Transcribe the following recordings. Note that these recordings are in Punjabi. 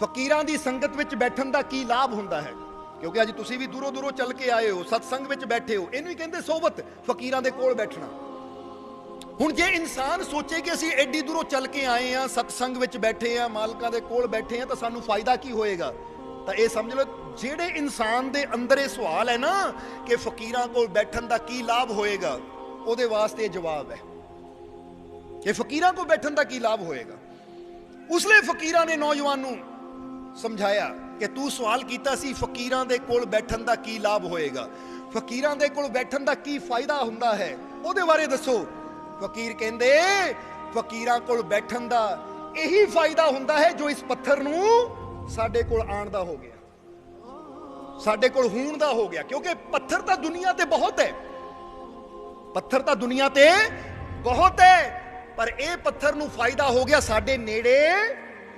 ਫਕੀਰਾਂ ਦੀ ਸੰਗਤ ਵਿੱਚ ਬੈਠਣ ਦਾ ਕੀ ਲਾਭ ਹੁੰਦਾ ਹੈ? ਕਿਉਂਕਿ ਅੱਜ ਤੁਸੀਂ ਵੀ ਦੂਰੋਂ ਦੂਰੋਂ ਚੱਲ ਕੇ ਆਏ ਹੋ, ਸਤਸੰਗ ਵਿੱਚ ਬੈਠੇ ਹੋ, ਇਹਨੂੰ ਹੀ ਕਹਿੰਦੇ ਸੋਬਤ ਫਕੀਰਾਂ ਦੇ ਕੋਲ ਬੈਠਣਾ। ਹੁਣ ਜੇ ਇਨਸਾਨ ਸੋਚੇ ਕਿ ਅਸੀਂ ਐਡੀ ਦੂਰੋਂ ਚੱਲ ਕੇ ਆਏ ਆ ਸਤਸੰਗ ਵਿੱਚ ਬੈਠੇ ਆ ਮਾਲਕਾਂ ਦੇ ਕੋਲ ਬੈਠੇ ਆ ਤਾਂ ਸਾਨੂੰ ਫਾਇਦਾ ਕੀ ਹੋਏਗਾ? ਤਾਂ ਇਹ ਸਮਝ ਲਓ, ਜਿਹੜੇ ਇਨਸਾਨ ਦੇ ਅੰਦਰ ਇਹ ਸਵਾਲ ਹੈ ਨਾ ਕਿ ਫਕੀਰਾਂ ਕੋਲ ਬੈਠਣ ਦਾ ਕੀ ਲਾਭ ਹੋਏਗਾ, ਉਹਦੇ ਵਾਸਤੇ ਇਹ ਜਵਾਬ ਹੈ। ਕਿ ਫਕੀਰਾਂ ਕੋਲ ਬੈਠਣ ਦਾ ਕੀ ਲਾਭ ਹੋਏਗਾ? ਉਸ ਲਈ ਫਕੀਰਾਂ ਨੇ ਨੌਜਵਾਨ ਨੂੰ ਸਮਝਾਇਆ ਕਿ ਤੂੰ ਸਵਾਲ ਕੀਤਾ ਸੀ ਫਕੀਰਾਂ ਦੇ ਕੋਲ ਬੈਠਣ ਦਾ ਕੀ ਲਾਭ ਹੋਏਗਾ। ਫਕੀਰਾਂ ਦੇ ਕੋਲ ਬੈਠਣ ਦਾ ਕੀ ਫਾਇਦਾ ਹੁੰਦਾ ਹੈ? ਉਹਦੇ ਬਾਰੇ ਦੱਸੋ। ਫਕੀਰ ਕਹਿੰਦੇ, ਫਕੀਰਾਂ ਕੋਲ ਬੈਠਣ ਦਾ ਇਹੀ ਫਾਇਦਾ ਹੁੰਦਾ ਹੈ ਜੋ ਇਸ ਪੱਥਰ ਨੂੰ ਸਾਡੇ ਕੋਲ ਆਉਣ ਦਾ ਹੋ ਗਿਆ। ਸਾਡੇ ਕੋਲ ਹੋਣ ਦਾ ਹੋ ਗਿਆ, ਕਿਉਂਕਿ ਪੱਥਰ ਤਾਂ ਦੁਨੀਆ ਤੇ ਬਹੁਤ ਹੈ। ਪੱਥਰ ਤਾਂ ਦੁਨੀਆ ਤੇ ਬਹੁਤ ਹੈ, ਪਰ ਇਹ ਪੱਥਰ ਨੂੰ ਫਾਇਦਾ ਹੋ ਗਿਆ ਸਾਡੇ ਨੇੜੇ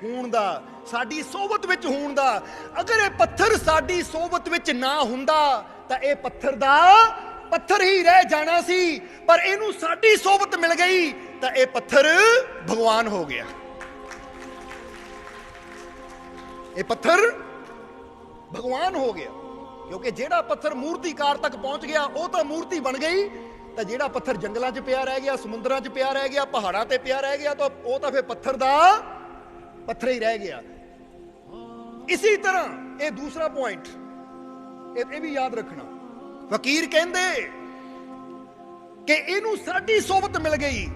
ਹੋਣ ਦਾ, ਸਾਡੀ ਸੋਬਤ ਵਿੱਚ ਹੋਣ ਦਾ। ਅਗਰ ਇਹ ਪੱਥਰ ਸਾਡੀ ਸੋਬਤ ਵਿੱਚ ਨਾ ਹੁੰਦਾ, ਤਾਂ ਇਹ ਪੱਥਰ ਦਾ ਪੱਥਰ ਹੀ ਰਹਿ ਜਾਣਾ ਸੀ। ਪਰ ਇਹਨੂੰ ਸਾਡੀ ਸੋਬਤ ਮਿਲ ਗਈ, ਤਾਂ ਇਹ ਪੱਥਰ ਭਗਵਾਨ ਹੋ ਗਿਆ। ਇਹ ਪੱਥਰ ਭਗਵਾਨ ਹੋ ਗਿਆ। ਕਿਉਂਕਿ ਜਿਹੜਾ ਪੱਥਰ ਮੂਰਤੀਕਾਰ ਤੱਕ ਪਹੁੰਚ ਗਿਆ, ਉਹ ਤਾਂ ਮੂਰਤੀ ਬਣ ਗਈ। ਤਾਂ ਜਿਹੜਾ ਪੱਥਰ ਜੰਗਲਾਂ 'ਚ ਪਿਆ ਰਹਿ ਗਿਆ, ਸਮੁੰਦਰਾਂ 'ਚ ਪਿਆ ਰਹਿ ਗਿਆ, ਪਹਾੜਾਂ ਤੇ ਪਿਆ ਰਹਿ ਗਿਆ, ਤਾਂ ਉਹ ਤਾਂ ਫਿਰ ਪੱਥਰ ਦਾ ਪੱਥਰ ਹੀ ਰਹਿ ਗਿਆ। ਇਸੇ ਤਰ੍ਹਾਂ ਇਹ ਦੂਸਰਾ ਪੁਆਇੰਟ ਇਹ ਵੀ ਯਾਦ ਰੱਖਣਾ। ਫਕੀਰ ਕਹਿੰਦੇ ਕਿ ਇਹਨੂੰ ਸਾਡੀ ਸੋਬਤ ਮਿਲ ਗਈ।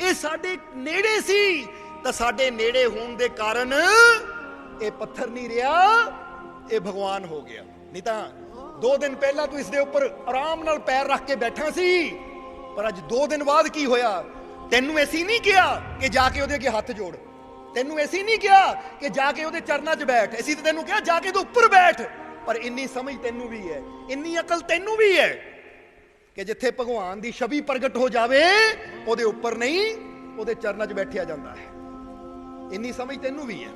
ਇਹ ਸਾਡੇ ਨੇੜੇ ਸੀ। ਤਾਂ ਸਾਡੇ ਨੇੜੇ ਹੋਣ ਦੇ ਕਾਰਨ ਇਹ ਪੱਥਰ ਨਹੀਂ ਰਿਹਾ, ਇਹ ਭਗਵਾਨ ਹੋ ਗਿਆ। ਨਹੀਂ ਤਾਂ ਦੋ ਦਿਨ ਪਹਿਲਾਂ ਤੂੰ ਇਸ ਦੇ ਉੱਪਰ ਆਰਾਮ ਨਾਲ ਪੈਰ ਰੱਖ ਕੇ ਬੈਠਾ ਸੀ। ਪਰ ਅੱਜ ਦੋ ਦਿਨ ਬਾਅਦ ਕੀ ਹੋਇਆ? ਤੈਨੂੰ ਐਸੀ ਨਹੀਂ ਕਿਹਾ ਕਿ ਜਾ ਕੇ ਉਹਦੇ ਅੱਗੇ ਹੱਥ ਜੋੜ। ਤੈਨੂੰ ਐਸੀ ਨਹੀਂ ਕਿਹਾ ਕਿ ਜਾ ਕੇ ਉਹਦੇ ਚਰਨਾਂ 'ਚ ਬੈਠ। ਅਸੀਂ ਤਾਂ ਤੈਨੂੰ ਕਿਹਾ ਜਾ ਕੇ ਉਹਦੇ ਉੱਪਰ ਬੈਠ। ਪਰ ਇੰਨੀ ਸਮਝ ਤੈਨੂੰ ਵੀ ਹੈ, ਇੰਨੀ ਅਕਲ ਤੈਨੂੰ ਵੀ ਹੈ ਕਿ ਜਿੱਥੇ ਭਗਵਾਨ ਦੀ ਛਵੀ ਪ੍ਰਗਟ ਹੋ ਜਾਵੇ, ਉਹਦੇ ਉੱਪਰ ਨਹੀਂ, ਉਹਦੇ ਚਰਨਾਂ 'ਚ ਬੈਠਿਆ ਜਾਂਦਾ ਹੈ। ਇੰਨੀ ਸਮਝ ਤੈਨੂੰ ਵੀ ਹੈ।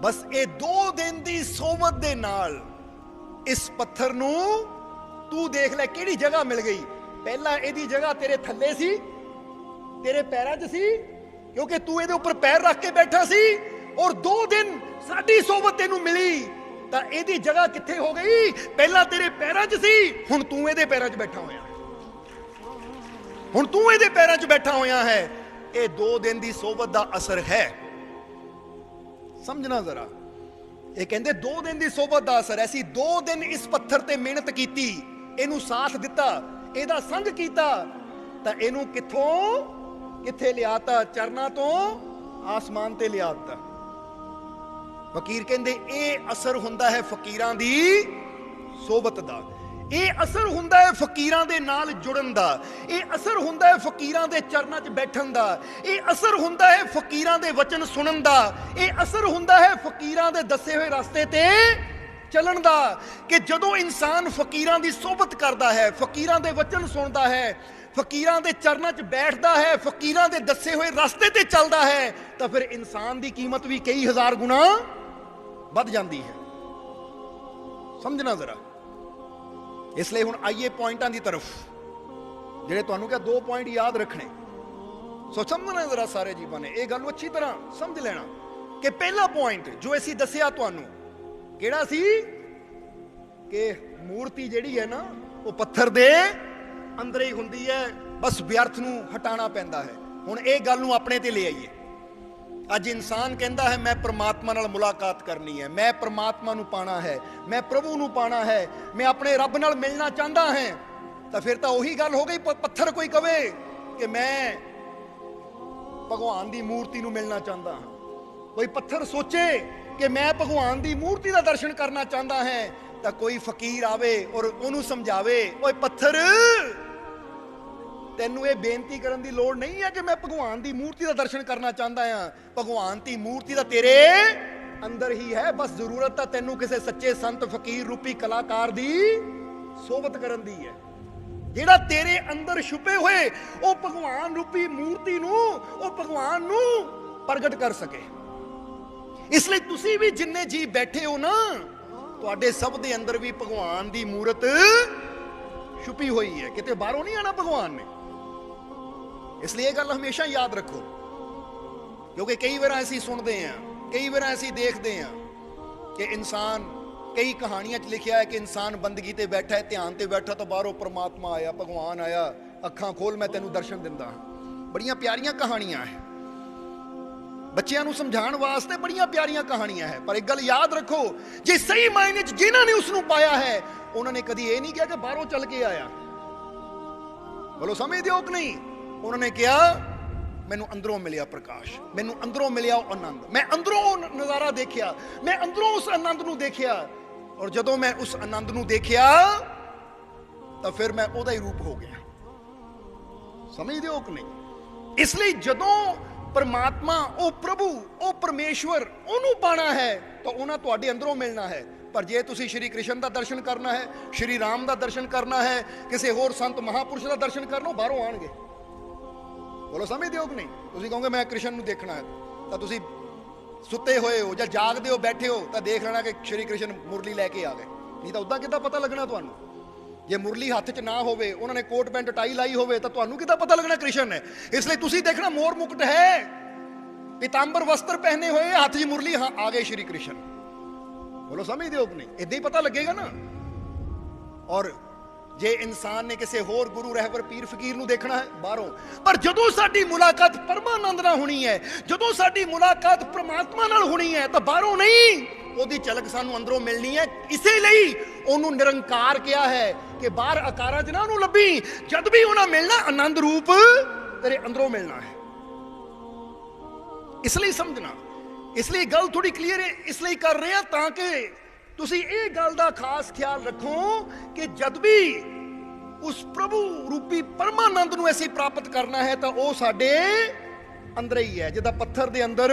ਬਸ ਇਹ ਦੋ ਦਿਨ ਦੀ ਸੋਬਤ ਦੇ ਨਾਲ ਇਸ ਪੱਥਰ ਨੂੰ ਤੂੰ ਦੇਖ ਲੈ ਕਿਹੜੀ ਜਗ੍ਹਾ ਮਿਲ ਗਈ। ਪਹਿਲਾਂ ਇਹਦੀ ਜਗ੍ਹਾ ਤੇਰੇ ਥੱਲੇ ਸੀ, ਤੇਰੇ ਪੈਰਾਂ 'ਚ ਸੀ ਕਿਉਂਕਿ ਤੂੰ ਇਹਦੇ ਉੱਪਰ ਪੈਰ ਰੱਖ ਕੇ ਬੈਠਾ ਸੀ ਔਰ ਦੋ ਦਿਨ ਸਾਡੀ ਸੋਬਤ ਤੈਨੂੰ ਮਿਲੀ, ਤਾਂ ਇਹਦੀ ਜਗ੍ਹਾ ਕਿੱਥੇ ਹੋ ਗਈ? ਪਹਿਲਾਂ ਤੇਰੇ ਪੈਰਾਂ 'ਚ ਸੀ, ਹੁਣ ਤੂੰ ਇਹਦੇ ਪੈਰਾਂ 'ਚ ਬੈਠਾ ਹੋਇਆ ਹੁਣ ਤੂੰ ਇਹਦੇ ਪੈਰਾਂ 'ਚ ਬੈਠਾ ਹੋਇਆ ਹੈ। ਇਹ ਦੋ ਦਿਨ ਦੀ ਸੋਬਤ ਦਾ ਅਸਰ ਹੈ। ਸਮਝਣਾ ਜ਼ਰਾ। ਇਹ ਕਹਿੰਦੇ ਦੋ ਦਿਨ ਦੀ ਸੋਬਤ ਦਾ ਅਸਰ ਐਸੀ ਦੋ ਦਿਨ ਇਸ ਪੱਥਰ ਤੇ ਮਿਹਨਤ ਕੀਤੀ, ਇਹਨੂੰ ਸਾਥ ਦਿੱਤਾ, ਇਹਦਾ ਸੰਗ ਕੀਤਾ, ਤਾਂ ਇਹਨੂੰ ਕਿੱਥੋਂ ਕਿੱਥੇ ਲਿਆਤਾ ਚਰਨਾ ਤੋਂ ਆਸਮਾਨ ਤੇ ਲਿਆਤਾ ਫਕੀਰ ਕਹਿੰਦੇ, ਇਹ ਅਸਰ ਹੁੰਦਾ ਹੈ ਫਕੀਰਾਂ ਦੀ ਸੋਬਤ ਦਾ। ਇਹ ਅਸਰ ਹੁੰਦਾ ਹੈ ਫਕੀਰਾਂ ਦੇ ਨਾਲ ਜੁੜਨ ਦਾ। ਇਹ ਅਸਰ ਹੁੰਦਾ ਹੈ ਫਕੀਰਾਂ ਦੇ ਚਰਨਾਂ 'ਚ ਬੈਠਣ ਦਾ। ਇਹ ਅਸਰ ਹੁੰਦਾ ਹੈ ਫਕੀਰਾਂ ਦੇ ਵਚਨ ਸੁਣਨ ਦਾ। ਇਹ ਅਸਰ ਹੁੰਦਾ ਹੈ ਫਕੀਰਾਂ ਦੇ ਦੱਸੇ ਹੋਏ ਰਸਤੇ ਤੇ ਚੱਲਣ ਦਾ। ਕਿ ਜਦੋਂ ਇਨਸਾਨ ਫਕੀਰਾਂ ਦੀ ਸੋਬਤ ਕਰਦਾ ਹੈ, ਫਕੀਰਾਂ ਦੇ ਵਚਨ ਸੁਣਦਾ ਹੈ ਫਕੀਰਾਂ ਦੇ ਚਰਨਾਂ 'ਚ ਬੈਠਦਾ ਹੈ, ਫਕੀਰਾਂ ਦੇ ਦੱਸੇ ਹੋਏ ਰਸਤੇ ਤੇ ਚੱਲਦਾ ਹੈ, ਤਾਂ ਫਿਰ ਇਨਸਾਨ ਦੀ ਕੀਮਤ ਵੀ ਕਈ ਹਜ਼ਾਰ ਗੁਣਾ ਵੱਧ ਜਾਂਦੀ ਹੈ। ਸਮਝਣਾ ਜ਼ਰਾ। ਇਸ ਲਈ ਹੁਣ ਆਈਏ ਪੁਆਇੰਟਾਂ ਦੀ ਤਰਫ, ਜਿਹੜੇ ਤੁਹਾਨੂੰ ਕਿਹਾ ਦੋ ਪੁਆਇੰਟ ਯਾਦ ਰੱਖਣੇ। ਸੋ ਸਮਝਣਾ ਜ਼ਰਾ ਸਾਰੇ ਜੀਵਾਂ ਨੇ, ਇਹ ਗੱਲ ਨੂੰ ਅੱਛੀ ਤਰ੍ਹਾਂ ਸਮਝ ਲੈਣਾ ਕਿ ਪਹਿਲਾ ਪੁਆਇੰਟ ਜੋ ਅਸੀਂ ਦੱਸਿਆ ਤੁਹਾਨੂੰ, ਕਿਹੜਾ ਸੀ? ਕਿ ਮੂਰਤੀ ਜਿਹੜੀ ਹੈ ਨਾ, ਉਹ ਪੱਥਰ ਦੇ ਅੰਦਰ ਹੀ ਹੁੰਦੀ ਹੈ, ਬਸ ਵਿਅਰਥ ਨੂੰ ਹਟਾਉਣਾ ਪੈਂਦਾ ਹੈ। ਹੁਣ ਇਹ ਗੱਲ ਨੂੰ ਆਪਣੇ ਤੇ ਲੈ ਆਈਏ। ਅੱਜ ਇਨਸਾਨ ਕਹਿੰਦਾ ਹੈ, ਮੈਂ ਪ੍ਰਮਾਤਮਾ ਨਾਲ ਮੁਲਾਕਾਤ ਕਰਨੀ ਹੈ। ਮੈਂ ਪ੍ਰਮਾਤਮਾ ਨੂੰ ਪਾਣਾ ਹੈ। ਮੈਂ ਪ੍ਰਭੂ ਨੂੰ ਪਾਣਾ ਹੈ। ਮੈਂ ਆਪਣੇ ਰੱਬ ਨਾਲ ਮਿਲਣਾ ਚਾਹੁੰਦਾ ਹਾਂ। ਤਾਂ ਫਿਰ ਤਾਂ ਉਹੀ ਗੱਲ ਹੋ ਗਈ ਪੱਥਰ ਕੋਈ ਕਵੇ ਕਿ ਮੈਂ ਭਗਵਾਨ ਦੀ ਮੂਰਤੀ ਨੂੰ ਮਿਲਣਾ ਚਾਹੁੰਦਾ ਹਾਂ। ਕੋਈ ਪੱਥਰ ਸੋਚੇ ਕਿ ਮੈਂ ਭਗਵਾਨ ਦੀ ਮੂਰਤੀ ਦਾ ਦਰਸ਼ਨ ਕਰਨਾ ਚਾਹੁੰਦਾ ਹਾਂ ਤਾਂ ਕੋਈ ਫਕੀਰ ਆਵੇ ਔਰ ਉਹਨੂੰ ਸਮਝਾਵੇ, ਓਏ ਪੱਥਰ, ਤੈਨੂੰ ਇਹ ਬੇਨਤੀ ਕਰਨ ਦੀ ਲੋੜ ਨਹੀਂ ਹੈ ਕਿ ਮੈਂ ਭਗਵਾਨ ਦੀ ਮੂਰਤੀ ਦਾ ਦਰਸ਼ਨ ਕਰਨਾ ਚਾਹੁੰਦਾ ਹਾਂ। ਭਗਵਾਨ ਦੀ ਮੂਰਤੀ ਤਾਂ ਤੇਰੇ ਅੰਦਰ ਹੀ ਹੈ, ਬਸ ਜ਼ਰੂਰਤ ਤਾਂ ਤੈਨੂੰ ਕਿਸੇ ਸੱਚੇ ਸੰਤ, ਫਕੀਰ ਰੂਪੀ ਕਲਾਕਾਰ ਦੀ ਸੋਭਤ ਕਰਨ ਦੀ ਹੈ। ਜਿਹੜਾ ਤੇਰੇ ਅੰਦਰ ਛੁਪੇ ਹੋਏ, ਉਹ ਭਗਵਾਨ ਰੂਪੀ ਮੂਰਤੀ ਨੂੰ, ਉਹ ਭਗਵਾਨ ਨੂੰ ਪ੍ਰਗਟ ਕਰ ਸਕੇ। ਇਸ ਲਈ ਤੁਸੀਂ ਵੀ ਜਿੰਨੇ ਜੀ ਬੈਠੇ ਹੋ ਨਾ ਤੁਹਾਡੇ ਸਭ ਦੇ ਅੰਦਰ ਵੀ ਭਗਵਾਨ ਦੀ ਮੂਰਤ ਛੁਪੀ ਹੋਈ ਹੈ। ਕਿਤੇ ਬਾਹਰੋਂ ਨਹੀਂ ਆਣਾ ਭਗਵਾਨ ਨੇ? ਇਸ ਲਈ ਇਹ ਗੱਲ ਹਮੇਸ਼ਾ ਯਾਦ ਰੱਖੋ। ਕਿਉਂਕਿ ਕਈ ਵਾਰ ਅਸੀਂ ਸੁਣਦੇ ਹਾਂ, ਕਈ ਵਾਰ ਅਸੀਂ ਦੇਖਦੇ ਹਾਂ ਕਿ ਇਨਸਾਨ, ਕਈ ਕਹਾਣੀਆਂ 'ਚ ਲਿਖਿਆ ਹੈ ਕਿ ਇਨਸਾਨ ਬੰਦਗੀ ਤੇ ਬੈਠਾ ਹੈ, ਧਿਆਨ ਤੇ ਬੈਠਾ ਤਾਂ ਬਾਹਰੋਂ ਪ੍ਰਮਾਤਮਾ ਆਇਆ, ਭਗਵਾਨ ਆਇਆ, ਅੱਖਾਂ ਖੋਲ, ਮੈਂ ਤੈਨੂੰ ਦਰਸ਼ਨ ਦਿੰਦਾ ਹਾਂ। ਬੜੀਆਂ ਪਿਆਰੀਆਂ ਕਹਾਣੀਆਂ ਹੈ। ਬੱਚਿਆਂ ਨੂੰ ਸਮਝਾਉਣ ਵਾਸਤੇ ਬੜੀਆਂ ਪਿਆਰੀਆਂ ਕਹਾਣੀਆਂ ਹੈ। ਪਰ ਇੱਕ ਗੱਲ ਯਾਦ ਰੱਖੋ, ਜੇ ਸਹੀ ਮਾਇਨੇ 'ਚ ਜਿਨ੍ਹਾਂ ਨੇ ਉਸ ਨੂੰ ਪਾਇਆ ਹੈ, ਉਹਨਾਂ ਨੇ ਕਦੀ ਇਹ ਨਹੀਂ ਕਿਹਾ ਕਿ ਬਾਹਰੋਂ ਚੱਲ ਕੇ ਆਇਆ। ਬੋਲੋ, ਸਮਝਦੇ ਹੋ ਕਿ ਨਹੀਂ? ਉਹਨਾਂ ਨੇ ਕਿਹਾ, ਮੈਨੂੰ ਅੰਦਰੋਂ ਮਿਲਿਆ ਪ੍ਰਕਾਸ਼, ਮੈਨੂੰ ਅੰਦਰੋਂ ਮਿਲਿਆ ਉਹ ਆਨੰਦ। ਮੈਂ ਅੰਦਰੋਂ ਉਹ ਨਜ਼ਾਰਾ ਦੇਖਿਆ, ਮੈਂ ਅੰਦਰੋਂ ਉਸ ਆਨੰਦ ਨੂੰ ਦੇਖਿਆ। ਔਰ ਜਦੋਂ ਮੈਂ ਉਸ ਆਨੰਦ ਨੂੰ ਦੇਖਿਆ, ਤਾਂ ਫਿਰ ਮੈਂ ਉਹਦਾ ਹੀ ਰੂਪ ਹੋ ਗਿਆ। ਸਮਝਦੇ ਹੋ ਕਿ ਨਹੀਂ? ਇਸ ਲਈ ਜਦੋਂ ਪਰਮਾਤਮਾ, ਉਹ ਪ੍ਰਭੂ, ਉਹ ਪਰਮੇਸ਼ਵਰ, ਉਹਨੂੰ ਪਾਣਾ ਹੈ, ਤਾਂ ਉਹਨਾਂ ਤੁਹਾਡੇ ਅੰਦਰੋਂ ਮਿਲਣਾ ਹੈ। ਪਰ ਜੇ ਤੁਸੀਂ ਸ਼੍ਰੀ ਕ੍ਰਿਸ਼ਨ ਦਾ ਦਰਸ਼ਨ ਕਰਨਾ ਹੈ, ਸ਼੍ਰੀ ਰਾਮ ਦਾ ਦਰਸ਼ਨ ਕਰਨਾ ਹੈ, ਕਿਸੇ ਹੋਰ ਸੰਤ ਮਹਾਪੁਰਸ਼ ਦਾ ਦਰਸ਼ਨ ਕਰਨਾ ਬਾਹਰੋਂ ਆਣਗੇ। ਬੋਲੋ, ਸਮਝਦੇ ਹੋ ਕਿ ਨਹੀਂ? ਤੁਸੀਂ ਕਹੋਗੇ, ਮੈਂ ਕ੍ਰਿਸ਼ਨ ਨੂੰ ਦੇਖਣਾ ਹੈ, ਤਾਂ ਤੁਸੀਂ ਸੁੱਤੇ ਹੋਏ ਹੋ ਜਾਂ ਜਾਗਦੇ ਹੋ, ਬੈਠੇ ਹੋ, ਤਾਂ ਦੇਖ ਲੈਣਾ ਕਿ ਸ਼੍ਰੀ ਕ੍ਰਿਸ਼ਨ ਮੁਰਲੀ ਲੈ ਕੇ ਆ ਗਏ। ਨਹੀਂ ਤਾਂ ਉਦਾਂ ਕਿੱਦਾਂ ਪਤਾ ਲੱਗਣਾ ਤੁਹਾਨੂੰ? ਜੇ ਮੁਰਲੀ ਹੱਥ 'ਚ ਨਾ ਹੋਵੇ, ਉਹਨਾਂ ਨੇ ਕੋਟ ਪੈਂਟ, ਟਾਈ ਲਾਈ ਹੋਵੇ, ਤਾਂ ਤੁਹਾਨੂੰ ਕਿੱਦਾਂ ਪਤਾ ਲੱਗਣਾ ਕ੍ਰਿਸ਼ਨ ਹੈ ਇਸ ਲਈ ਤੁਸੀਂ ਦੇਖਣਾ ਮੋਰ ਮੁਕਟ ਹੈ। ਪੀਤਾੰਬਰ ਵਸਤਰ ਪਹਿਨੇ ਹੋਏ, ਹੱਥ 'ਚ ਮੁਰਲੀ ਆ ਗਏ ਸ਼੍ਰੀ ਕ੍ਰਿਸ਼ਨ। ਬੋਲੋ ਸਮਝਦੇ ਹੋ ਕਿ ਨਹੀਂ? ਇਦਾਂ ਹੀ ਪਤਾ ਲੱਗੇਗਾ ਨਾ। ਔਰ ਜੇ ਇਨਸਾਨ ਨੇ ਕਿਸੇ ਹੋਰ ਗੁਰੂ ਰਹਿਬਰ ਪੀਰ ਫਕੀਰ ਨੂੰ ਦੇਖਣਾ ਹੈ, ਬਾਹਰੋਂ, ਪਰ ਜਦੋਂ ਸਾਡੀ ਮੁਲਾਕਾਤ ਪਰਮਾਨੰਦ ਨਾਲ ਹੋਣੀ ਹੈ, ਜਦੋਂ ਸਾਡੀ ਮੁਲਾਕਾਤ ਪ੍ਰਮਾਤਮਾ ਨਾਲ ਹੋਣੀ ਹੈ, ਤਾਂ ਬਾਹਰੋਂ ਨਹੀਂ। ਉਹਦੀ ਝਲਕ ਸਾਨੂੰ ਅੰਦਰੋਂ ਮਿਲਣੀ ਹੈ। ਇਸੇ ਲਈ ਉਹਨੂੰ ਨਿਰੰਕਾਰ ਕਿਹਾ ਹੈ ਕਿ ਬਾਹਰ ਆਕਾਰਾਂ 'ਚ ਨਾ ਉਹਨੂੰ ਲੱਭੀ। ਜਦ ਵੀ ਉਹਨਾਂ ਮਿਲਣਾ, ਆਨੰਦ ਰੂਪ ਤੇਰੇ ਅੰਦਰੋਂ ਮਿਲਣਾ ਹੈ। ਇਸ ਲਈ ਸਮਝਣਾ, ਇਸ ਲਈ ਗੱਲ ਥੋੜੀ ਕਲੀਅਰ ਹੈ, ਇਸ ਲਈ ਕਰ ਰਹੇ ਤਾਂ ਕਿ ਤੁਸੀਂ ਇਹ ਗੱਲ ਦਾ ਖਾਸ ਖਿਆਲ ਰੱਖੋ ਕਿ ਜਦ ਵੀ ਉਸ ਪ੍ਰਭੂ ਰੂਪੀ ਪਰਮਾਨੰਦ ਨੂੰ ਅਸੀਂ ਪ੍ਰਾਪਤ ਕਰਨਾ ਹੈ ਤਾਂ ਉਹ ਸਾਡੇ ਅੰਦਰ ਹੀ ਹੈ। ਜਿੱਦਾਂ ਪੱਥਰ ਦੇ ਅੰਦਰ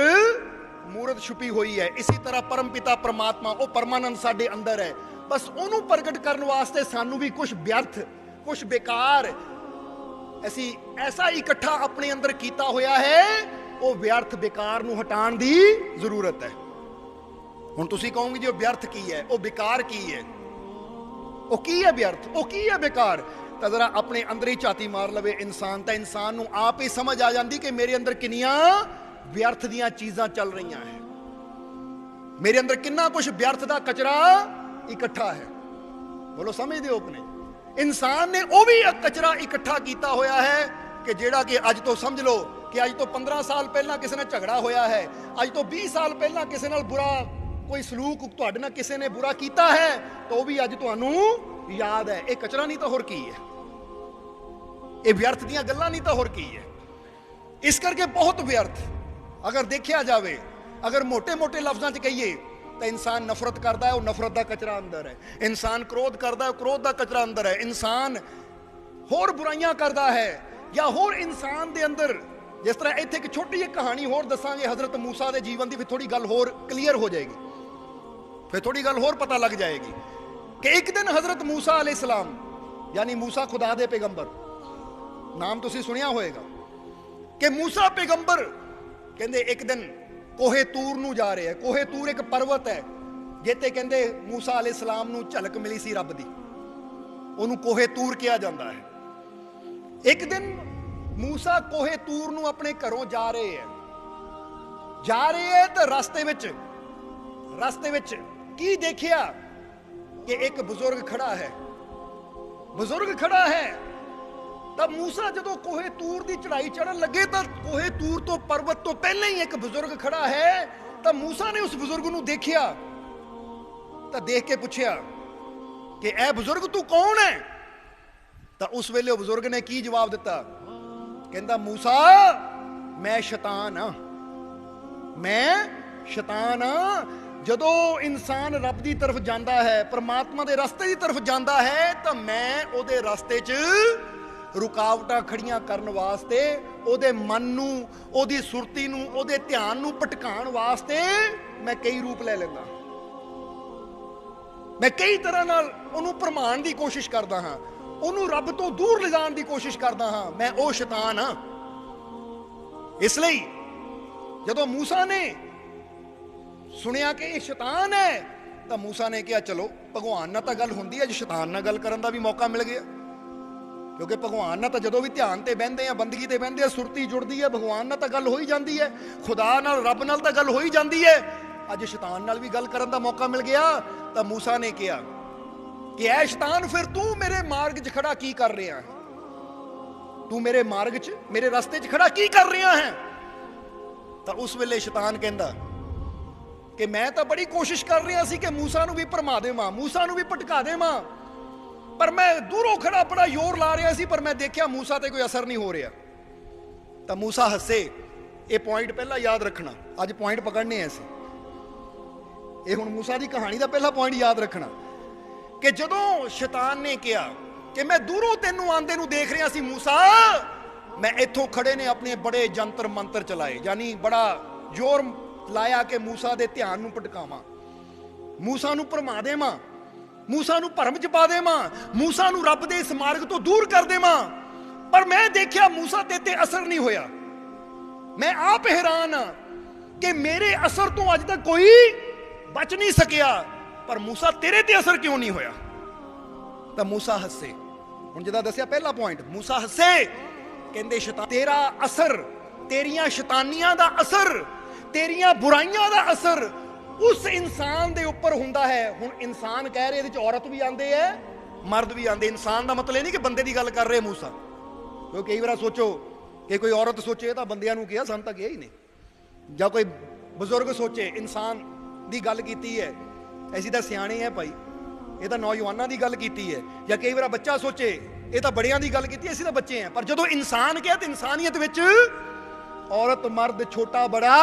ਮੂਰਤ ਛੁਪੀ ਹੋਈ ਹੈ। ਇਸੇ ਤਰ੍ਹਾਂ ਪਰਮ ਪਿਤਾ, ਪਰਮਾਤਮਾ, ਉਹ ਪਰਮਾਨੰਦ ਸਾਡੇ ਅੰਦਰ ਹੈ। ਬਸ ਉਹਨੂੰ ਪ੍ਰਗਟ ਕਰਨ ਵਾਸਤੇ ਸਾਨੂੰ ਵੀ ਕੁਝ ਵਿਅਰਥ ਕੁਝ ਬੇਕਾਰ ਅਸੀਂ ਐਸਾ ਇਕੱਠਾ ਆਪਣੇ ਅੰਦਰ ਕੀਤਾ ਹੋਇਆ ਹੈ, ਉਹ ਵਿਅਰਥ ਬੇਕਾਰ ਨੂੰ ਹਟਾਉਣ ਦੀ ਜ਼ਰੂਰਤ ਹੈ। ਹੁਣ ਤੁਸੀਂ ਕਹੋਗੇ ਜੀ, ਉਹ ਵਿਅਰਥ ਕੀ ਹੈ? ਉਹ ਬੇਕਾਰ ਕੀ ਹੈ? ਉਹ ਕੀ ਹੈ ਵਿਅਰਥ? ਉਹ ਕੀ ਹੈ ਬੇਕਾਰ? ਤਾਂ ਜ਼ਰਾ ਆਪਣੇ ਅੰਦਰ ਹੀ ਝਾਤੀ ਮਾਰ ਲਵੇ ਇਨਸਾਨ, ਤਾਂ ਇਨਸਾਨ ਨੂੰ ਆਪ ਹੀ ਸਮਝ ਆ ਜਾਂਦੀ ਕਿ ਮੇਰੇ ਅੰਦਰ ਕਿੰਨੀਆਂ ਵਿਅਰਥ ਦੀਆਂ ਚੀਜ਼ਾਂ ਚੱਲ ਰਹੀਆਂ ਹੈ। ਮੇਰੇ ਅੰਦਰ ਕਿੰਨਾ ਕੁਝ ਵਿਅਰਥ ਦਾ ਕਚਰਾ ਇਕੱਠਾ ਹੈ। ਬੋਲੋ ਸਮਝਦੇ ਹੋ ਆਪਣੇ। ਇਨਸਾਨ ਨੇ ਉਹ ਵੀ ਕਚਰਾ ਇਕੱਠਾ ਕੀਤਾ ਹੋਇਆ ਹੈ ਕਿ ਜਿਹੜਾ ਕਿ ਅੱਜ ਤੋਂ ਸਮਝ ਲਓ ਕਿ ਅੱਜ ਤੋਂ 15 ਸਾਲ ਪਹਿਲਾਂ ਕਿਸੇ ਨਾਲ ਝਗੜਾ ਹੋਇਆ ਹੈ। ਅੱਜ ਤੋਂ 20 ਸਾਲ ਪਹਿਲਾਂ ਕਿਸੇ ਨਾਲ ਬੁਰਾ ਕੋਈ ਸਲੂਕ ਤੁਹਾਡੇ ਨਾਲ ਕਿਸੇ ਨੇ ਬੁਰਾ ਕੀਤਾ ਹੈ, ਤਾਂ ਉਹ ਵੀ ਅੱਜ ਤੁਹਾਨੂੰ ਯਾਦ ਹੈ। ਇਹ ਕਚਰਾ ਨਹੀਂ ਤਾਂ ਹੋਰ ਕੀ ਹੈ? ਇਹ ਵਿਅਰਥ ਦੀਆਂ ਗੱਲਾਂ ਨਹੀਂ ਤਾਂ ਹੋਰ ਕੀ ਹੈ? ਇਸ ਕਰਕੇ ਬਹੁਤ ਵਿਅਰਥ। ਅਗਰ ਦੇਖਿਆ ਜਾਵੇ, ਅਗਰ ਮੋٹے-ਮੋٹے ਲਫ਼ਜ਼ਾਂ 'ਚ ਕਹੀਏ ਤਾਂ ਇਨਸਾਨ ਨਫ਼ਰਤ ਕਰਦਾ ਹੈ, ਉਹ ਨਫ਼ਰਤ ਦਾ ਕਚਰਾ ਅੰਦਰ ਹੈ। ਇਨਸਾਨ ਕ੍ਰੋਧ ਕਰਦਾ ਹੈ, ਉਹ ਕ੍ਰੋਧ ਦਾ ਕਚਰਾ ਅੰਦਰ ਹੈ। ਇਨਸਾਨ ਹੋਰ ਬੁਰਾਈਆਂ ਕਰਦਾ ਹੈ ਜਾਂ ਹੋਰ ਇਨਸਾਨ ਦੇ ਅੰਦਰ। ਜਿਸ ਤਰ੍ਹਾਂ ਇੱਥੇ ਇੱਕ ਛੋਟੀ ਜਿਹੀ ਕਹਾਣੀ ਹੋਰ ਦੱਸਾਂਗੇ, ਹਜ਼ਰਤ ਮੂਸਾ ਦੇ ਜੀਵਨ ਦੀ, ਫਿਰ ਥੋੜੀ ਗੱਲ ਹੋਰ ਕਲੀਅਰ ਹੋ ਜਾਏਗੀ। ਫਿਰ ਥੋੜੀ ਗੱਲ ਹੋਰ ਪਤਾ ਲੱਗ ਜਾਏਗੀ ਕਿ ਇੱਕ ਦਿਨ ਹਜ਼ਰਤ ਮੂਸਾ ਅਲੈਹਿਸਲਾਮ ਯਾਨੀ ਮੂਸਾ ਖੁਦਾ ਦੇ ਪੈਗੰਬਰ, ਨਾਮ ਤੁਸੀਂ ਸੁਣਿਆ ਹੋਵੇਗਾ ਕਿ ਮੂਸਾ ਪੈਗੰਬਰ ਕਹਿੰਦੇ ਇੱਕ ਦਿਨ ਕੋਹੇ ਤੂਰ ਨੂੰ ਜਾ ਰਹੇ ਹੈ, ਕੋਹੇ ਤੂਰ ਇੱਕ ਪਰਵਤ ਹੈ ਜਿੱਤੇ ਕਹਿੰਦੇ ਮੂਸਾ ਅਲੈਹਿਸਲਾਮ ਨੂੰ ਝਲਕ ਮਿਲੀ ਸੀ ਰੱਬ ਦੀ। ਉਹਨੂੰ ਕੋਹੇ ਤੂਰ ਕਿਹਾ ਜਾਂਦਾ ਹੈ। ਇੱਕ ਦਿਨ ਮੂਸਾ ਕੋਹੇ ਤੂਰ ਨੂੰ ਆਪਣੇ ਘਰੋਂ ਜਾ ਰਹੇ ਹੈ। ਜਾ ਰਹੇ ਹੈ ਤਾਂ ਰਸਤੇ ਵਿੱਚ ਰਸਤੇ ਵਿੱਚ ਕੀ ਦੇਖਿਆ? ਕਿ ਇੱਕ ਬਜ਼ੁਰਗ ਖੜਾ ਹੈ। ਬਜ਼ੁਰਗ ਖੜਾ ਹੈ। ਤਾਂ ਮੂਸਾ ਜਦੋਂ ਕੋਹੇ ਤੂਰ ਦੀ ਚੜ੍ਹਾਈ ਚੜਨ ਲੱਗੇ ਤਾਂ ਕੋਹੇ ਤੂਰ ਤੋਂ ਪਰਬਤ ਤੋਂ ਪਹਿਲਾਂ ਹੀ ਇੱਕ ਬਜ਼ੁਰਗ ਖੜਾ ਹੈ, ਤਾਂ ਮੂਸਾ ਨੇ ਉਸ ਬਜ਼ੁਰਗ ਨੂੰ ਦੇਖਿਆ, ਤਾਂ ਦੇਖ ਕੇ ਪੁੱਛਿਆ ਕਿ ਇਹ ਬਜ਼ੁਰਗ ਤੂੰ ਕੌਣ ਹੈ? ਤਾਂ ਉਸ ਵੇਲੇ ਉਹ ਬਜ਼ੁਰਗ ਨੇ ਕੀ ਜਵਾਬ ਦਿੱਤਾ? ਕਹਿੰਦਾ, ਮੂਸਾ, ਮੈਂ ਸ਼ੈਤਾਨ ਹਾਂ। ਮੈਂ ਸ਼ੈਤਾਨ ਹਾਂ। ਜਦੋਂ ਇਨਸਾਨ ਰੱਬ ਦੀ ਤਰਫ ਜਾਂਦਾ ਹੈ, ਪਰਮਾਤਮਾ ਦੇ ਰਸਤੇ ਦੀ ਤਰਫ ਜਾਂਦਾ ਹੈ, ਤਾਂ ਮੈਂ ਉਹਦੇ ਰਸਤੇ 'ਚ ਰੁਕਾਵਟਾਂ ਖੜੀਆਂ ਕਰਨ ਵਾਸਤੇ, ਉਹਦੇ ਮਨ ਨੂੰ, ਉਹਦੀ ਸੁਰਤੀ ਨੂੰ, ਉਹਦੇ ਧਿਆਨ ਨੂੰ ਭਟਕਾਉਣ ਵਾਸਤੇ ਮੈਂ ਕਈ ਰੂਪ ਲੈ ਲੈਂਦਾ। ਮੈਂ ਕਈ ਤਰ੍ਹਾਂ ਨਾਲ ਉਹਨੂੰ ਭਰਮਾਉਣ ਦੀ ਕੋਸ਼ਿਸ਼ ਕਰਦਾ ਹਾਂ। ਉਹਨੂੰ ਰੱਬ ਤੋਂ ਦੂਰ ਲਿਜਾਣ ਦੀ ਕੋਸ਼ਿਸ਼ ਕਰਦਾ ਹਾਂ। ਮੈਂ ਉਹ ਸ਼ੈਤਾਨ ਹਾਂ। ਇਸ ਲਈ ਜਦੋਂ ਮੂਸਾ ਨੇ ਸੁਣਿਆ ਕਿ ਇਹ ਸ਼ੈਤਾਨ ਹੈ, ਤਾਂ ਮੂਸਾ ਨੇ ਕਿਹਾ, ਚਲੋ, ਭਗਵਾਨ ਨਾਲ ਤਾਂ ਗੱਲ ਹੁੰਦੀ ਹੈ। ਜੇ ਸ਼ੈਤਾਨ ਨਾਲ ਗੱਲ ਕਰਨ ਦਾ ਵੀ ਮੌਕਾ ਮਿਲ ਗਿਆ। ਕਿਉਂਕਿ ਭਗਵਾਨ ਨਾਲ ਤਾਂ ਜਦੋਂ ਵੀ ਧਿਆਨ ਤੇ ਬਹਿੰਦੇ ਆ, ਬੰਦਗੀ ਤੇ ਬਹਿੰਦੇ ਆ, ਸੁਰਤੀ ਜੁੜਦੀ ਹੈ ਭਗਵਾਨ ਨਾਲ ਤਾਂ ਗੱਲ ਹੋਈ ਜਾਂਦੀ ਹੈ। ਖੁਦਾ ਨਾਲ, ਰੱਬ ਨਾਲ ਤਾਂ ਗੱਲ ਹੋਈ ਜਾਂਦੀ ਹੈ। ਅੱਜ ਸ਼ੈਤਾਨ ਨਾਲ ਵੀ ਗੱਲ ਕਰਨ ਦਾ ਮੌਕਾ ਮਿਲ ਗਿਆ, ਤਾਂ ਮੂਸਾ ਨੇ ਕਿਹਾ ਕਿ ਐ ਸ਼ੈਤਾਨ, ਫਿਰ ਤੂੰ ਮੇਰੇ ਮਾਰਗ 'ਚ ਖੜਾ ਕੀ ਕਰ ਰਿਹਾ ਹੈ? ਤੂੰ ਮੇਰੇ ਮਾਰਗ 'ਚ, ਮੇਰੇ ਰਸਤੇ 'ਚ ਖੜਾ ਕੀ ਕਰ ਰਿਹਾ ਹੈ? ਤਾਂ ਉਸ ਵੇਲੇ ਸ਼ੈਤਾਨ ਕਹਿੰਦਾ ਕਿ ਮੈਂ ਤਾਂ ਬੜੀ ਕੋਸ਼ਿਸ਼ ਕਰ ਰਿਹਾ ਸੀ ਕਿ ਮੂਸਾ ਨੂੰ ਵੀ ਭਰਮਾ ਦੇਵਾਂ, ਮੂਸਾ ਨੂੰ ਵੀ ਭਟਕਾ ਦੇਵਾਂ। ਪਰ ਮੈਂ ਦੂਰੋਂ ਖੜਾ ਬੜਾ ਜ਼ੋਰ ਲਾ ਰਿਹਾ ਸੀ, ਪਰ ਮੈਂ ਦੇਖਿਆ ਮੂਸਾ ਤੇ ਕੋਈ ਅਸਰ ਨਹੀਂ ਹੋ ਰਿਹਾ। ਤਾਂ ਮੂਸਾ ਹੱਸੇ, ਇਹ ਪੁਆਇੰਟ ਪਹਿਲਾਂ ਯਾਦ ਰੱਖਣਾ, ਅੱਜ ਪੁਆਇੰਟ ਪਕੜਨੇ ਐ ਅਸੀਂ। ਇਹ ਹੁਣ ਮੂਸਾ ਦੀ ਕਹਾਣੀ ਦਾ ਪਹਿਲਾ ਪੁਆਇੰਟ ਯਾਦ ਰੱਖਣਾ ਕਿ ਜਦੋਂ ਸ਼ੈਤਾਨ ਨੇ ਕਿਹਾ ਕਿ ਮੈਂ ਦੂਰੋਂ ਤੈਨੂੰ ਆਂਦੇ ਨੂੰ ਦੇਖ ਰਿਹਾ ਸੀ ਮੂਸਾ, ਮੈਂ ਇੱਥੋਂ ਖੜੇ ਨੇ ਆਪਣੇ ਬੜੇ ਜੰਤਰ ਮੰਤਰ ਚਲਾਏ, ਯਾਨੀ ਬੜਾ ਜ਼ੋਰ ਲਾਇਆ ਕਿ ਮੂਸਾ ਦੇ ਧਿਆਨ ਨੂੰ ਭਟਕਾਵਾਂ। ਮੂਸਾ ਨੂੰ ਭਰਮਾ ਦੇਵਾਂ ਮੂਸਾ ਨੂੰ ਭਰਮ ਚ ਪਾ ਦੇਵਾਂ, ਮੂਸਾ ਨੂੰ ਰੱਬ ਦੇ ਇਸ ਮਾਰਗ ਤੋਂ ਦੂਰ ਕਰ ਦੇਵਾਂ। ਪਰ ਮੈਂ ਦੇਖਿਆ ਮੂਸਾ ਤੇ ਤੇ ਅਸਰ ਨਹੀਂ ਹੋਇਆ। ਮੈਂ ਆਪ ਹੈਰਾਨ ਹਾਂ ਕਿ ਮੇਰੇ ਅਸਰ ਤੋਂ ਅੱਜ ਤੱਕ ਕੋਈ ਬਚ ਨਹੀਂ ਸਕਿਆ। ਪਰ ਮੂਸਾ ਤੇਰੇ ਤੇ ਅਸਰ ਕਿਉਂ ਨਹੀਂ ਹੋਇਆ? ਤਾਂ ਮੂਸਾ ਹੱਸੇ। ਹੁਣ ਜਿਹਦਾ ਦੱਸਿਆ ਪਹਿਲਾ ਪੁਆਇੰਟ ਮੂਸਾ ਹੱਸੇ। ਕਹਿੰਦੇ ਸ਼ੈਤਾਨ ਤੇਰਾ ਅਸਰ, ਤੇਰੀਆਂ ਸ਼ੈਤਾਨੀਆਂ ਦਾ ਅਸਰ, ਤੇਰੀਆਂ ਬੁਰਾਈਆਂ ਦਾ ਅਸਰ ਉਸ ਇਨਸਾਨ ਦੇ ਉੱਪਰ ਹੁੰਦਾ ਹੈ। ਹੁਣ ਇਨਸਾਨ ਕਹਿ ਰਹੇ ਇਹਦੇ ਚ ਔਰਤ ਵੀ ਆਂਦੇ ਐ ਮਰਦ ਵੀ ਆਂਦੇ ਇਨਸਾਨ ਦਾ ਮਤਲਬ ਇਹ ਨਹੀਂ ਕਿ ਬੰਦੇ ਦੀ ਗੱਲ ਕਰ ਰਹੇ ਮੂਸਾ। ਕਿਉਂਕਿ ਕਈ ਵਾਰ ਸੋਚੋ ਕਿ ਕੋਈ ਔਰਤ ਸੋਚੇ ਤਾਂ ਬੰਦਿਆਂ ਨੂੰ ਕਿਹਾ ਸਾਨੂੰ ਤਾਂ ਕਿਹਾ ਹੀ ਨਹੀਂ। ਜਾਂ ਕੋਈ ਬਜ਼ੁਰਗ ਸੋਚੇ ਇਨਸਾਨ ਦੀ ਗੱਲ ਕੀਤੀ ਹੈ ਅਸੀਂ ਤਾਂ ਸਿਆਣੇ ਆ ਭਾਈ। ਇਹ ਤਾਂ ਨੌਜਵਾਨਾਂ ਦੀ ਗੱਲ ਕੀਤੀ ਹੈ ਜਾਂ ਕਈ ਵਾਰ ਬੱਚਾ ਸੋਚੇ ਇਹ ਤਾਂ ਬੜਿਆਂ ਦੀ ਗੱਲ ਕੀਤੀ ਹੈ, ਅਸੀਂ ਤਾਂ ਬੱਚੇ ਆ ਪਰ ਜਦੋਂ ਇਨਸਾਨ ਕਿਹਾ ਤਾਂ ਇਨਸਾਨੀਅਤ ਵਿੱਚ ਔਰਤ ਮਰਦ ਛੋਟਾ ਬੜਾ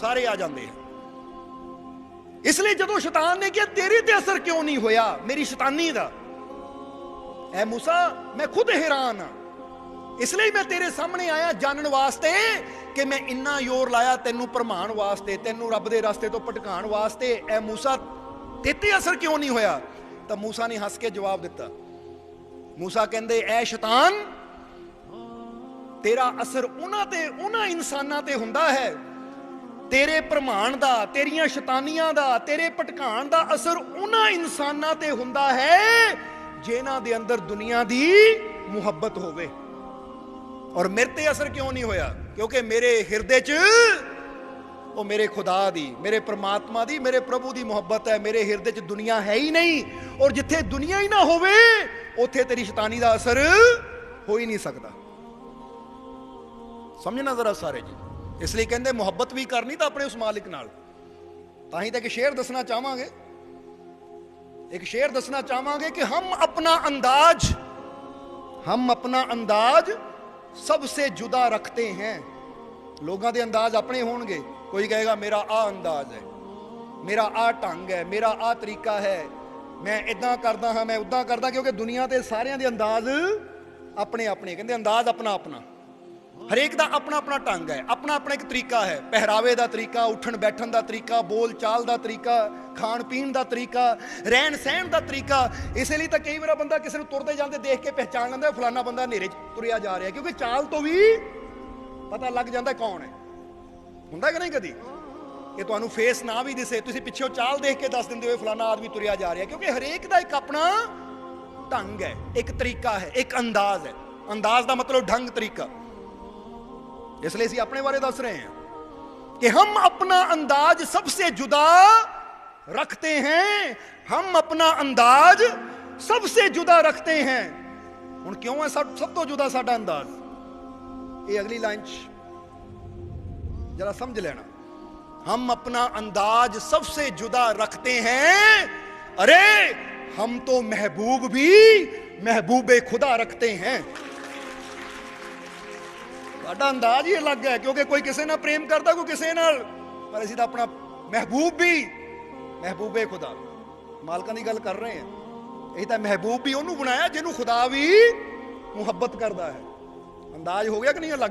ਸਾਰੇ ਆ ਜਾਂਦੇ ਆ ਇਸ ਲਈ ਜਦੋਂ ਸ਼ੈਤਾਨ ਨੇ ਕਿਹਾ, ਤੇਰੇ ਤੇ ਅਸਰ ਕਿਉਂ ਨਹੀਂ ਹੋਇਆ? ਮੇਰੀ ਸ਼ੈਤਾਨੀ ਦਾ। ਐ ਮੂਸਾ, ਮੈਂ ਖੁਦ ਹੈਰਾਨ ਹਾਂ ਇਸ ਲਈ ਮੈਂ ਤੇਰੇ ਸਾਹਮਣੇ ਆਇਆ ਜਾਣਨ ਵਾਸਤੇ ਕਿ ਮੈਂ ਇੰਨਾ ਜ਼ੋਰ ਲਾਇਆ ਤੈਨੂੰ ਭਰਮਾਉਣ ਵਾਸਤੇ, ਤੈਨੂੰ ਰੱਬ ਦੇ ਰਸਤੇ ਤੋਂ ਭਟਕਾਉਣ ਵਾਸਤੇ। ਐ ਮੂਸਾ ਤੇਤੇ ਅਸਰ ਕਿਉਂ ਨਹੀਂ ਹੋਇਆ? ਤਾਂ ਮੂਸਾ ਨੇ ਹੱਸ ਕੇ ਜਵਾਬ ਦਿੱਤਾ। ਮੂਸਾ ਕਹਿੰਦੇ, ਐ ਸ਼ੈਤਾਨ, ਤੇਰਾ ਅਸਰ ਉਹਨਾਂ ਤੇ, ਉਹਨਾਂ ਇਨਸਾਨਾਂ ਤੇ ਹੁੰਦਾ ਹੈ ਤੇਰੇ ਪ੍ਰਮਾਣ ਦਾ, ਤੇਰੀਆਂ ਸ਼ੈਤਾਨੀਆਂ ਦਾ, ਤੇਰੇ ਭਟਕਾਣ ਦਾ ਅਸਰ ਉਹਨਾਂ ਇਨਸਾਨਾਂ ਤੇ ਹੁੰਦਾ ਹੈ ਜਿਨ੍ਹਾਂ ਦੇ ਅੰਦਰ ਦੁਨੀਆ ਦੀ ਮੁਹੱਬਤ ਹੋਵੇ। ਔਰ ਮੇਰੇ ਤੇ ਅਸਰ ਕਿਉਂ ਨਹੀਂ ਹੋਇਆ? ਕਿਉਂਕਿ ਮੇਰੇ ਹਿਰਦੇ 'ਚ ਉਹ ਮੇਰੇ ਖੁਦਾ ਦੀ, ਮੇਰੇ ਪ੍ਰਮਾਤਮਾ ਦੀ, ਮੇਰੇ ਪ੍ਰਭੂ ਦੀ ਮੁਹੱਬਤ ਹੈ। ਮੇਰੇ ਹਿਰਦੇ 'ਚ ਦੁਨੀਆ ਹੈ ਹੀ ਨਹੀਂ। ਔਰ ਜਿੱਥੇ ਦੁਨੀਆ ਹੀ ਨਾ ਹੋਵੇ, ਉੱਥੇ ਤੇਰੀ ਸ਼ੈਤਾਨੀ ਦਾ ਅਸਰ ਹੋ ਹੀ ਨਹੀਂ ਸਕਦਾ। ਸਮਝਣਾ ਜ਼ਰਾ ਸਾਰੇ ਜੀ। ਇਸ ਲਈ ਕਹਿੰਦੇ ਮੁਹੱਬਤ ਵੀ ਕਰਨੀ ਤਾਂ ਆਪਣੇ ਉਸ ਮਾਲਿਕ ਨਾਲ। ਤਾਂ ਹੀ ਤਾਂ ਕਿ ਸ਼ੇਰ ਦੱਸਣਾ ਚਾਹਾਂਗੇ। ਇੱਕ ਸ਼ੇਰ ਦੱਸਣਾ ਚਾਹਾਂਗੇ ਕਿ ਹਮ ਆਪਣਾ ਅੰਦਾਜ਼, ਹਮ ਆਪਣਾ ਅੰਦਾਜ਼ ਸਭ ਸੇ ਜੁਦਾ ਰੱਖਤੇ ਹੈ। ਲੋਕਾਂ ਦੇ ਅੰਦਾਜ਼ ਆਪਣੇ ਹੋਣਗੇ। ਕੋਈ ਕਹੇਗਾ, ਮੇਰਾ ਆ ਅੰਦਾਜ਼ ਹੈ, ਮੇਰਾ ਆ ਢੰਗ ਹੈ, ਮੇਰਾ ਆ ਤਰੀਕਾ ਹੈ। ਮੈਂ ਇਦਾਂ ਕਰਦਾ ਹਾਂ, ਮੈਂ ਉਦਾਂ ਕਰਦਾ, ਕਿਉਂਕਿ ਦੁਨੀਆ ਤੇ ਸਾਰਿਆਂ ਦੇ ਅੰਦਾਜ਼ ਆਪਣੇ ਆਪਣੇ ਕਹਿੰਦੇ ਅੰਦਾਜ਼ ਆਪਣਾ ਆਪਣਾ ਹਰੇਕ ਦਾ ਆਪਣਾ ਆਪਣਾ ਢੰਗ ਹੈ, ਆਪਣਾ ਆਪਣਾ ਇੱਕ ਤਰੀਕਾ ਹੈ। ਪਹਿਰਾਵੇ ਦਾ ਤਰੀਕਾ, ਉੱਠਣ ਬੈਠਣ ਦਾ ਤਰੀਕਾ, ਬੋਲ ਚਾਲ ਦਾ ਤਰੀਕਾ, ਖਾਣ ਪੀਣ ਦਾ ਤਰੀਕਾ, ਰਹਿਣ ਸਹਿਣ ਦਾ ਤਰੀਕਾ। ਇਸੇ ਲਈ ਤਾਂ ਕਈ ਵਾਰ ਬੰਦਾ ਕਿਸੇ ਨੂੰ ਤੁਰਦੇ ਜਾਂਦੇ ਦੇਖ ਕੇ ਪਹਿਚਾਣ ਲੈਂਦਾ ਵੀ ਫਲਾਨਾ ਬੰਦਾ ਹਨੇਰੇ 'ਚ ਤੁਰਿਆ ਜਾ ਰਿਹਾ, ਕਿਉਂਕਿ ਚਾਲ ਤੋਂ ਵੀ ਪਤਾ ਲੱਗ ਜਾਂਦਾ ਕੌਣ ਹੈ। ਹੁੰਦਾ ਕਿ ਨਹੀਂ ਕਦੀ? ਇਹ ਤੁਹਾਨੂੰ ਫੇਸ ਨਾ ਵੀ ਦਿਸੇ, ਤੁਸੀਂ ਪਿੱਛੋਂ ਚਾਲ ਦੇਖ ਕੇ ਦੱਸ ਦਿੰਦੇ ਹੋ ਫਲਾਨਾ ਆਦਮੀ ਤੁਰਿਆ ਜਾ ਰਿਹਾ, ਕਿਉਂਕਿ ਹਰੇਕ ਦਾ ਇੱਕ ਆਪਣਾ ਢੰਗ ਹੈ, ਇੱਕ ਤਰੀਕਾ ਹੈ, ਇੱਕ ਅੰਦਾਜ਼ ਹੈ। ਅੰਦਾਜ਼ ਦਾ ਮਤਲਬ ਢੰਗ ਤਰੀਕਾ। ਇਸ ਲਈ ਅਸੀਂ ਆਪਣੇ ਬਾਰੇ ਦੱਸ ਰਹੇ ਹਾਂ कि हम अपना अंदाज सबसे जुदा रखते हैं हम अपना अंदाज सबसे जुदा रखते हैं ਹੁਣ ਕਿਉਂ ਹੈ ਸਭ ਸਭ ਤੋਂ ਜੁਦਾ ਸਾਡਾ ਅੰਦਾਜ਼ ਇਹ ਅਗਲੀ ਲਾਈਨ ਚ ਜਰਾ ਸਮਝ ਲੈਣਾ हम अपना अंदाज सबसे जुदा रखते हैं अरे हम तो महबूब भी महबूबे खुदा रखते हैं ਸਾਡਾ ਅੰਦਾਜ਼ ਹੀ ਅਲੱਗ ਹੈ, ਕਿਉਂਕਿ ਕੋਈ ਕਿਸੇ ਨਾਲ ਪ੍ਰੇਮ ਕਰਦਾ, ਕੋਈ ਕਿਸੇ ਨਾਲ। ਪਰ ਅਸੀਂ ਤਾਂ ਆਪਣਾ ਮਹਿਬੂਬ ਵੀ, ਮਹਿਬੂਬੇ ਖੁਦਾ ਮਾਲਕਾਂ ਦੀ ਗੱਲ ਕਰ ਰਹੇ ਹਾਂ। ਇਹ ਤਾਂ ਮਹਿਬੂਬ ਵੀ ਉਹਨੂੰ ਬਣਾਇਆ, ਜਿਹਨੂੰ ਖੁਦਾ ਵੀ ਮੁਹੱਬਤ ਕਰਦਾ ਹੈ। ਅੰਦਾਜ਼ ਹੋ ਗਿਆ ਕਿ ਨਹੀਂ ਅਲੱਗ?